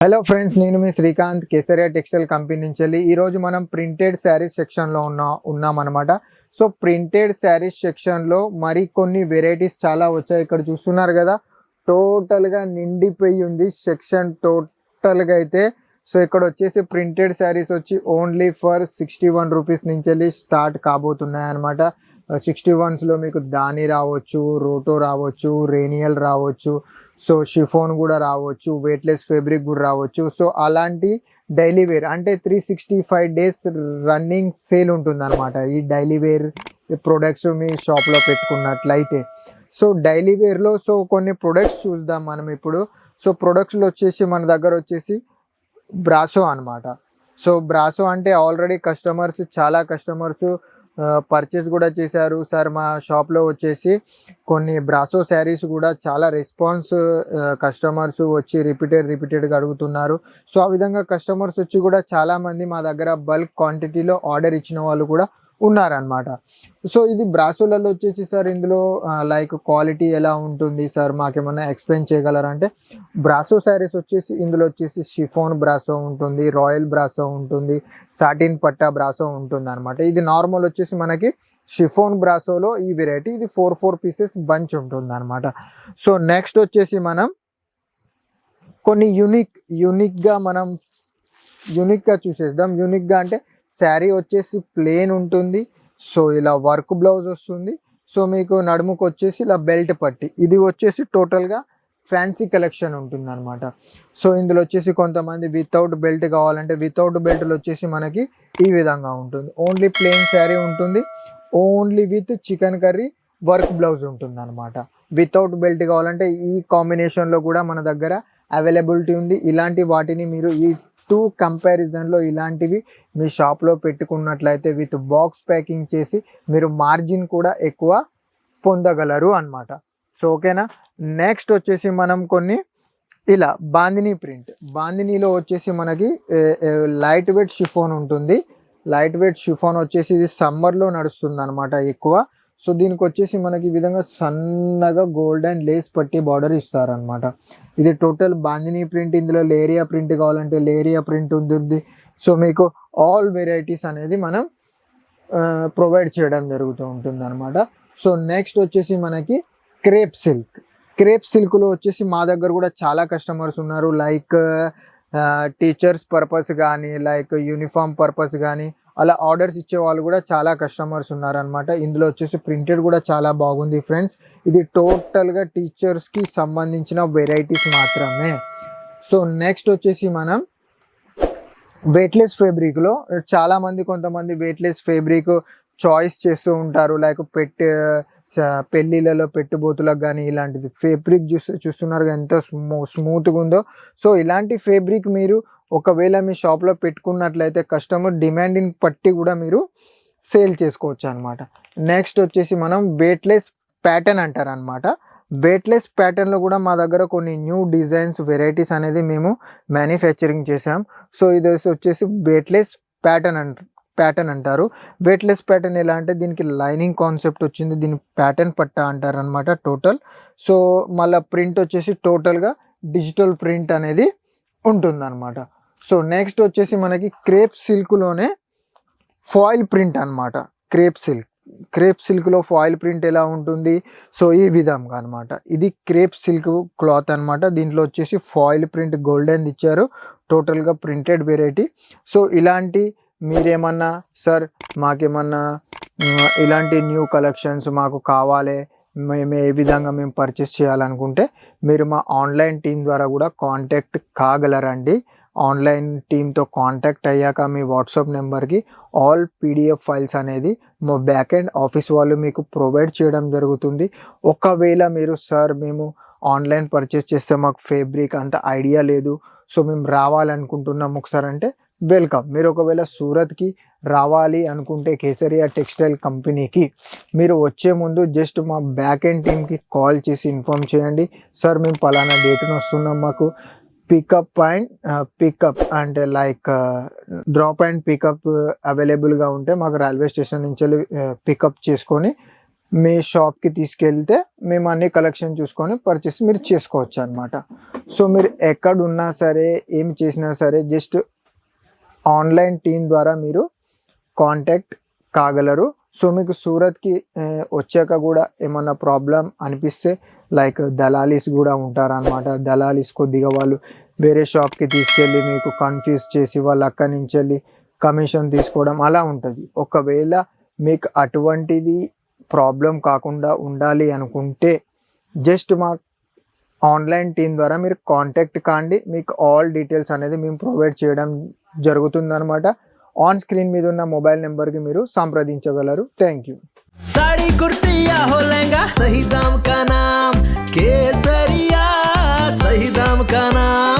Hello friends నేను మీ Srikanth Kesariya textile company నుంచి వెళ్ళి ఈరోజు మనం ప్రింటెడ్ శారీస్ సెక్షన్లో ఉన్నా ఉన్నామన్నమాట. సో ప్రింటెడ్ శారీస్ సెక్షన్లో మరి కొన్ని వెరైటీస్ చాలా వచ్చాయి. ఇక్కడ చూస్తున్నారు కదా టోటల్గా నిండిపోయి ఉంది సెక్షన్ టోటల్గా అయితే. సో ఇక్కడ వచ్చేసి ప్రింటెడ్ శారీస్ వచ్చి only for sixty one rupees నుంచి వెళ్ళి స్టార్ట్ కాబోతున్నాయి అనమాట సిక్స్టీ వన్స్లో మీకు దాని రావచ్చు రోటో రావచ్చు రేనియల్ రావచ్చు సో షిఫోన్ కూడా రావచ్చు వెయిట్లెస్ ఫ్యాబ్రిక్ కూడా రావచ్చు. సో అలాంటి డైలీ వేర్ అంటే three sixty five days running sale ఉంటుంది అనమాట ఈ డైలీ వేర్ ప్రొడక్ట్స్ మీ షాప్లో పెట్టుకున్నట్లయితే. సో డైలీ వేర్లో సో కొన్ని ప్రొడక్ట్స్ చూద్దాం మనం ఇప్పుడు. సో ప్రొడక్ట్స్లో వచ్చేసి మన దగ్గర వచ్చేసి బ్రాసో అనమాట సో బ్రాసో అంటే ఆల్రెడీ కస్టమర్స్ చాలా కస్టమర్స్ పర్చేస్ కూడా చేశారు. సార్ మా షాప్లో వచ్చేసి కొన్ని బ్రాసో శారీస్ కూడా చాలా రెస్పాన్స్ కస్టమర్స్ వచ్చి రిపీటెడ్ రిపీటెడ్గా అడుగుతున్నారు. సో ఆ విధంగా కస్టమర్స్ వచ్చి కూడా చాలామంది మా దగ్గర బల్క్ క్వాంటిటీలో ఆర్డర్ ఇచ్చిన వాళ్ళు కూడా ఉన్నారనమాట సో ఇది బ్రాసోలలో వచ్చేసి సార్ ఇందులో లైక్ క్వాలిటీ ఎలా ఉంటుంది సార్? మాకేమన్నా ఎక్స్ప్లెయిన్ చేయగలరా? అంటే బ్రాసో శారీస్ వచ్చేసి ఇందులో వచ్చేసి షిఫోన్ బ్రాసో ఉంటుంది రాయల్ బ్రాసో ఉంటుంది సాటిన్ పట్టా బ్రాసో ఉంటుంది అనమాట ఇది నార్మల్ వచ్చేసి మనకి షిఫోన్ బ్రాసోలో ఈ వెరైటీ ఇది ఫోర్ ఫోర్ పీసెస్ బంచ్ ఉంటుంది అనమాట సో నెక్స్ట్ వచ్చేసి మనం కొన్ని యూనిక్ యూనిక్గా మనం యూనిక్గా చూసేద్దాం. యూనిక్గా అంటే శారీ వచ్చేసి ప్లేన్ ఉంటుంది. సో ఇలా వర్క్ బ్లౌజ్ వస్తుంది. సో మీకు నడుముకు వచ్చేసి ఇలా బెల్ట్ పట్టి. ఇది వచ్చేసి టోటల్గా ఫ్యాన్సీ కలెక్షన్ ఉంటుంది అనమాట సో ఇందులో వచ్చేసి కొంతమంది వితౌట్ బెల్ట్ కావాలంటే వితౌట్ బెల్ట్లు వచ్చేసి మనకి ఈ విధంగా ఉంటుంది. ఓన్లీ ప్లెయిన్ శారీ ఉంటుంది. Only with chikankari work blouse ఉంటుంది అనమాట వితౌట్ బెల్ట్ కావాలంటే ఈ కాంబినేషన్లో కూడా మన దగ్గర అవైలబిలిటీ ఉంది. ఇలాంటి వాటిని మీరు ఈ టూ కంపారిజన్లో ఇలాంటివి మీ షాప్లో పెట్టుకున్నట్లయితే విత్ బాక్స్ ప్యాకింగ్ చేసి మీరు మార్జిన్ కూడా ఎక్కువ పొందగలరు అన్నమాట. సో ఓకేనా? నెక్స్ట్ వచ్చేసి మనం కొన్ని ఇలా బాందినీ ప్రింట్. బాందినీలో వచ్చేసి మనకి లైట్ వెయిట్ షిఫోన్ ఉంటుంది. లైట్ వెయిట్ షిఫోన్ వచ్చేసి ఇది సమ్మర్లో నడుస్తుంది అనమాట ఎక్కువ. సో దీనికి వచ్చేసి మనకి ఈ విధంగా సన్నగా గోల్డ్ అండ్ లేస్ పట్టి బార్డర్ ఇస్తారనమాట ఇది టోటల్ బాందినీ ప్రింట్ ఇందులో లేరియా ప్రింట్ కావాలంటే లేరియా ప్రింట్ ఉంటుంది సో మీకు ఆల్ వెరైటీస్ అనేది మనం ప్రొవైడ్ చేయడం జరుగుతూ ఉంటుంది అనమాట సో నెక్స్ట్ వచ్చేసి మనకి క్రేప్ సిల్క్ క్రేప్ సిల్క్లో వచ్చేసి మా దగ్గర కూడా చాలా కస్టమర్స్ ఉన్నారు. లైక్ టీచర్స్ పర్పస్ కానీ లైక్ యూనిఫామ్ పర్పస్ కానీ అలా ఆర్డర్స్ ఇచ్చే వాళ్ళు కూడా చాలా కస్టమర్స్ ఉన్నారనమాట ఇందులో వచ్చేసి ప్రింటెడ్ కూడా చాలా బాగుంది ఫ్రెండ్స్ ఇది టోటల్గా టీచర్స్కి సంబంధించిన వెరైటీస్ మాత్రమే. సో నెక్స్ట్ వచ్చేసి మనం వెయిట్లెస్ ఫేబ్రిక్లో చాలామంది కొంతమంది వెయిట్లెస్ ఫేబ్రిక్ చాయిస్ చేస్తూ ఉంటారు. లైక్ పెట్టి పెళ్ళిళ్ళలో పెట్టుబోతులకు కానీ ఇలాంటిది. ఫేబ్రిక్ చూస్తూ చూస్తున్నారు ఎంత ఎంతో స్మూ స్మూత్గా ఉందో. సో ఇలాంటి ఫేబ్రిక్ మీరు ఒకవేళ మీ షాప్లో పెట్టుకున్నట్లయితే కస్టమర్ డిమాండింగ్ పట్టి కూడా మీరు సేల్ చేసుకోవచ్చు అనమాట నెక్స్ట్ వచ్చేసి మనం వెయిట్లెస్ ప్యాటర్న్ అంటారు అనమాట వెయిట్లెస్ ప్యాటర్న్లో కూడా మా దగ్గర కొన్ని న్యూ డిజైన్స్ వెరైటీస్ అనేది మేము మ్యానుఫ్యాక్చరింగ్ చేసాం సో ఇది వచ్చేసి వెయిట్లెస్ ప్యాటర్న్ అంట ప్యాటర్న్ అంటారు. వెయిట్లెస్ ప్యాటర్న్ ఎలా అంటే దీనికి లైనింగ్ కాన్సెప్ట్ వచ్చింది. దీని ప్యాటర్న్ పట్టా అంటారు అనమాట టోటల్ సో మళ్ళీ ప్రింట్ వచ్చేసి టోటల్గా డిజిటల్ ప్రింట్ అనేది ఉంటుందన్నమాట. సో నెక్స్ట్ వచ్చేసి మనకి క్రేప్ సిల్క్లోనే ఫాయిల్ ప్రింట్ అనమాట క్రేప్ సిల్క్ క్రేప్ సిల్క్లో ఫాయిల్ ప్రింట్ ఎలా ఉంటుంది? సో ఈ విధంగా అనమాట ఇది క్రేప్ సిల్క్ క్లాత్ అనమాట దీంట్లో వచ్చేసి ఫాయిల్ ప్రింట్ గోల్డెన్ ఇచ్చారు. టోటల్గా ప్రింటెడ్ వెరైటీ సో ఇలాంటి మీరేమన్నా సార్ మాకేమన్నా ఇలాంటి న్యూ కలెక్షన్స్ మాకు కావాలి మేము ఏ విధంగా మేము పర్చేస్ చేయాలనుకుంటే మీరు మా ఆన్లైన్ టీం ద్వారా కూడా కాంటాక్ట్ కాగలరండి. ఆన్లైన్ టీంతో కాంటాక్ట్ అయ్యాక మీ వాట్సాప్ నెంబర్కి ఆల్ పీడిఎఫ్ ఫైల్స్ అనేది మా బ్యాక్ ఎండ్ ఆఫీస్ వాళ్ళు మీకు ప్రొవైడ్ చేయడం జరుగుతుంది. ఒకవేళ మీరు సార్ మేము ఆన్లైన్ పర్చేస్ చేస్తే మాకు ఫేబ్రిక్ అంత ఐడియా లేదు సో మేము రావాలనుకుంటున్నాం ఒకసారి అంటే వెల్కమ్. మీరు ఒకవేళ సూరత్కి రావాలి అనుకుంటే కేసరియా టెక్స్టైల్ కంపెనీకి మీరు వచ్చే ముందు జస్ట్ మా బ్యాక్ ఎండ్ టీమ్కి కాల్ చేసి ఇన్ఫామ్ చేయండి. సార్ మేము పలానా డేట్ని వస్తున్నాం మాకు పికప్ అండ్ పికప్ అంటే లైక్ డ్రాప్ అండ్ పికప్ అవైలబుల్గా ఉంటే మాకు రైల్వే స్టేషన్ నుంచి పికప్ చేసుకొని మీ షాప్కి తీసుకెళ్తే మేము అన్ని కలెక్షన్ చూసుకొని పర్చేస్ మీరు చేసుకోవచ్చు అనమాట సో మీరు ఎక్కడ ఉన్నా సరే ఏం చేసినా సరే జస్ట్ ఆన్లైన్ టీం ద్వారా మీరు కాంటాక్ట్ కాగలరు. సో మీకు సూరత్కి వచ్చాక కూడా ఏమన్నా ప్రాబ్లం అనిపిస్తే లైక్ దళాలీస్ కూడా ఉంటారనమాట దళాలీస్ కొద్దిగా వాళ్ళు వేరే షాప్కి తీసుకెళ్ళి మీకు కన్ఫ్యూజ్ చేసి వాళ్ళు అక్కడి నుంచి వెళ్ళి కమిషన్ తీసుకోవడం అలా ఉంటుంది. ఒకవేళ మీకు అటువంటిది ప్రాబ్లం కాకుండా ఉండాలి అనుకుంటే జస్ట్ మా ఆన్లైన్ టీం ద్వారా మీరు కాంటాక్ట్ కాండి. మీకు ఆల్ డీటెయిల్స్ అనేది మేము ప్రొవైడ్ చేయడం జరుగుతుందనమాట ఆన్ స్క్రీన్ మీద ఉన్న మొబైల్ నెంబర్కి మీరు సంప్రదించగలరు. థ్యాంక్ యూ సాడీ కుర్తియా హో లెంగా సహీ దామ్ కా నామ్ కేసరియా సహీ దామ్ కా నామ్